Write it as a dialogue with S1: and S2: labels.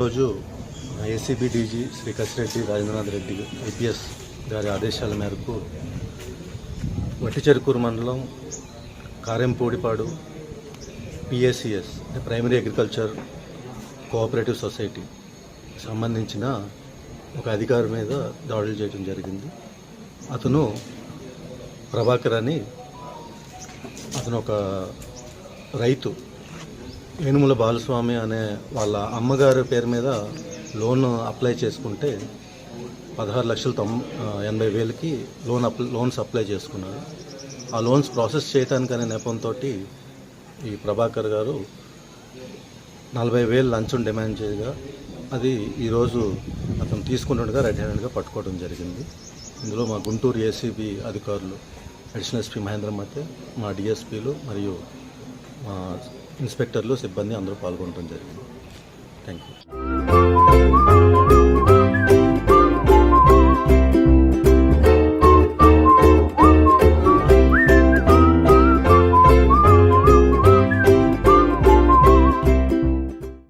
S1: రోజు ACB DG Shri Kasireddy Rajendranath Reddy IPS గారి ఆదేశాల మేరకు వట్టిచెరుకూరు మండలం కారెంపూడిపాడు పిఎస్సిఎస్ అంటే ప్రైమరీ అగ్రికల్చర్ కోఆపరేటివ్ సొసైటీ సంబంధించిన ఒక అధికారి మీద దాడులు చేయడం జరిగింది. అతను ప్రభాకర్ అని అతను ఒక రైతు. ఏనుముల బాలస్వామి అనే వాళ్ళ అమ్మగారి పేరు మీద లోన్ అప్లై చేసుకుంటే పదహారు లక్షల తొం ఎనభై వేలకి లోన్ అప్లై లోన్స్ అప్లై చేసుకున్నారు. ఆ లోన్స్ ప్రాసెస్ చేయడానికి అనే నెపంతో ఈ ప్రభాకర్ గారు నలభై వేలు లంచం డిమాండ్ చేయగా అది ఈరోజు అతను తీసుకుంటుండగా రెడ్ హ్యాండెడ్గా పట్టుకోవడం జరిగింది. ఇందులో మా గుంటూరు ఏసీబీ అధికారులు అడిషనల్ ఎస్పీ మహేంద్ర మతే మా డిఎస్పీలు మరియు మా ఇన్స్పెక్టర్లు సిబ్బంది అందరూ పాల్గొనడం జరిగింది. Thank you